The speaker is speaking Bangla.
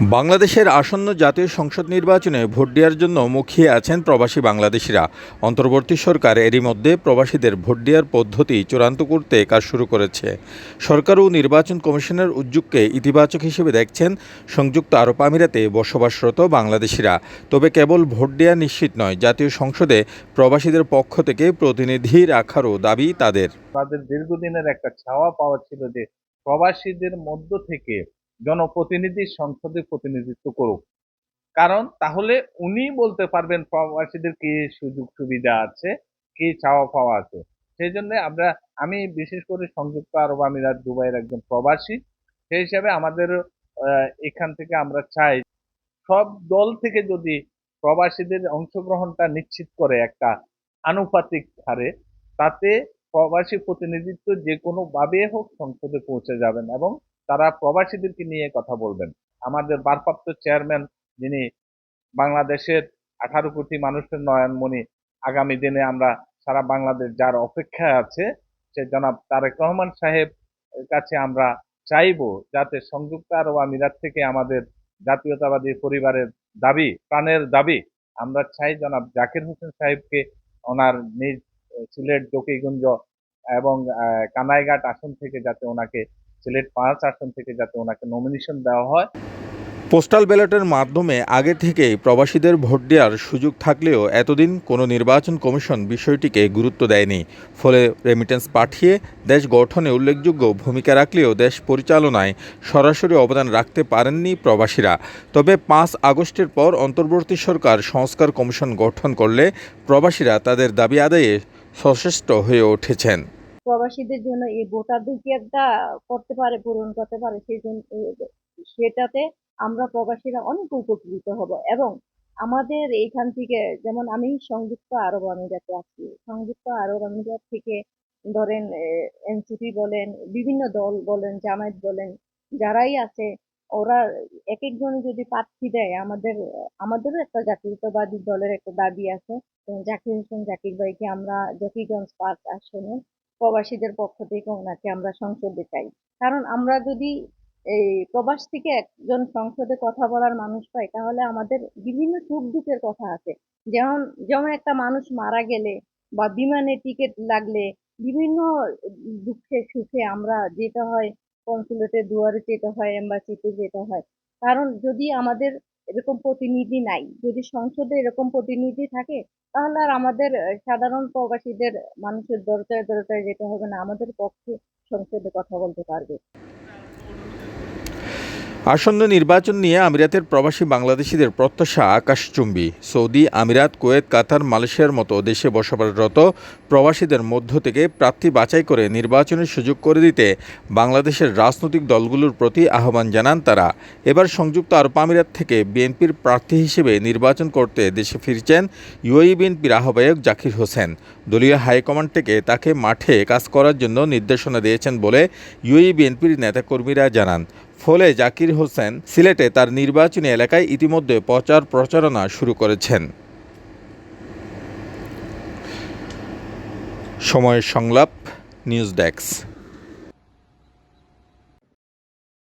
বাংলাদেশের আসন্ন জাতীয় সংসদ নির্বাচনে ভোট দেওয়ার জন্য মুখিয়ে আছেন প্রবাসী বাংলাদেশিরা। অন্তর্বর্তী সরকার এরই মধ্যে প্রবাসীদের ভোট দেওয়ার পদ্ধতি চূড়ান্ত করতে কাজ শুরু করেছে। সরকার ও নির্বাচন কমিশনের উদ্যোগকে ইতিবাচক হিসেবে দেখছেন সংযুক্ত আরব আমিরাতে বসবাসরত বাংলাদেশিরা। তবে কেবল ভোট দেওয়া নিশ্চিত নয়, জাতীয় সংসদে প্রবাসীদের পক্ষ থেকে প্রতিনিধি রাখারও দাবি তাদের। তাদের দীর্ঘদিনের একটা ছাওয়া পাওয়া ছিল যে, প্রবাসীদের মধ্য থেকে জনপ্রতিনিধি সংসদে প্রতিনিধিত্ব করুক। কারণ তাহলে উনি বলতে পারবেন প্রবাসীদের কি সুযোগ সুবিধা আছে, কি চাওয়া পাওয়া আছে। সেই জন্য আমরা, আমি বিশেষ করে সংযুক্ত আরব আমিরাত দুবাইয়ের একজন প্রবাসী। সেই হিসাবে আমাদের এখান থেকে আমরা চাই সব দল থেকে যদি প্রবাসীদের অংশগ্রহণটা নিশ্চিত করে একটা আনুপাতিক হারে, তাতে প্রবাসী প্রতিনিধিত্ব যে কোনো ভাবে হোক সংসদে পৌঁছে যাবেন এবং তারা প্রবাসীদেরকে নিয়ে কথা বলবেন। আমাদের ভারপ্রাপ্ত চেয়ারম্যান যিনি বাংলাদেশের আঠারো কোটি মানুষের নয়নমণি, আগামী দিনে আমরা সারা বাংলাদেশ যার অপেক্ষায় আছে, সে জনাব তারেক রহমান সাহেব কাছে আমরা চাইব যাতে সংযুক্ত আরব আমিরাত থেকে আমাদের জাতীয়তাবাদী পরিবারের দাবি, প্রাণের দাবি, আমরা চাই জনাব জাকির হোসেন সাহেবকে ওনার নিজ সিলেট জকিগঞ্জ এবং কানাইঘাট আসন থেকে যাতে ওনাকে সিলেট পাঁচ আসন থেকে যাতে ওনাকে নমিনেশন দেওয়া হয়। পোস্টাল ব্যালটের মাধ্যমে আগে থেকেই প্রবাসীদের ভোট দেওয়ার সুযোগ থাকলেও এতদিন কোনো নির্বাচন কমিশন বিষয়টিকে গুরুত্ব দেয়নি। ফলে রেমিটেন্স পাঠিয়ে দেশ গঠনে উল্লেখযোগ্য ভূমিকা রাখলেও দেশ পরিচালনায় সরাসরি অবদান রাখতে পারেননি প্রবাসীরা। তবে পাঁচ আগস্টের পর অন্তর্বর্তী সরকার সংস্কার কমিশন গঠন করলে প্রবাসীরা তাদের দাবি আদায়ে সচেষ্ট হয়ে উঠেছেন। প্রবাসীদের জন্য এই ভোটাধিকারটা করতে পারে, পূরণ করতে পারে, সেই জন্য সেটাতে আমরা প্রবাসীরা অনেক উপকৃত হব। এবং আমাদের এইখান থেকে, যেমন আমি সংযুক্ত আরব আমিরাতে আছি, সংযুক্ত আরব আমিরাত থেকে ধরেন এনসিপি বলেন, বিভিন্ন দল বলেন, জামায়াত বলেন, যারাই আছে, ওরা এক একজন যদি প্রার্থী দেয়, আমাদের, আমাদেরও একটা জাতীয়তাবাদী দলের একটা দাবি আছে জাকির হোসেন জাকির ভাইকে আমরা জকিগঞ্জ পার্ক আসনে প্রবাসীদের পক্ষ থেকে ওনাকে আমরা সংসদে চাই। কারণ আমরা যদি এই প্রবাস থেকে একজন সংসদে কথা বলার মানুষ পাই, তাহলে আমাদের বিভিন্ন সুখ দুঃখের কথা আছে। যেমন যেমন একটা মানুষ মারা গেলে বা বিমানে টিকিট লাগলে বিভিন্ন দুঃখে সুখে আমরা যেতে হয় কনসুলেটে দুয়ারে যেতে হয়, এম্বাসিতে যেতে হয়। কারণ যদি আমাদের এরকম প্রতিনিধি নাই। যদি সংসদে এরকম প্রতিনিধি থাকে, তাহলে আর আমাদের সাধারণ প্রবাসীদের, মানুষের দরকার দরকার যেতে হবে না। আমাদের পক্ষে সংসদে কথা বলতে পারবে। আসন্ন নির্বাচন নিয়ে আমিরাতের প্রবাসী বাংলাদেশিদের প্রত্যাশা আকাশচুম্বী। সৌদি, আমিরাত, কুয়েত, কাতার, মালয়েশিয়ার মতো দেশে বসবাসরত প্রবাসীদের মধ্য থেকে প্রার্থী বাছাই করে নির্বাচনের সুযোগ করে দিতে বাংলাদেশের রাজনৈতিক দলগুলোর প্রতি আহ্বান জানান তারা। এবার সংযুক্ত আরব আমিরাত থেকে বিএনপির প্রার্থী হিসেবে নির্বাচন করতে দেশে ফিরছেন ইউএই বিএনপির আহ্বায়ক জাকির হোসেন। দলীয় হাইকমান্ড থেকে তাকে মাঠে কাজ করার জন্য নির্দেশনা দিয়েছেন বলে ইউএই বিএনপির নেতাকর্মীরা জানান। ফলে জাকির হোসেন সিলেটে তার নির্বাচনী এলাকায় ইতিমধ্যে প্রচার প্রচারণা শুরু করেছেন। সময়ের সংলাপ, নিউজ ডেস্ক।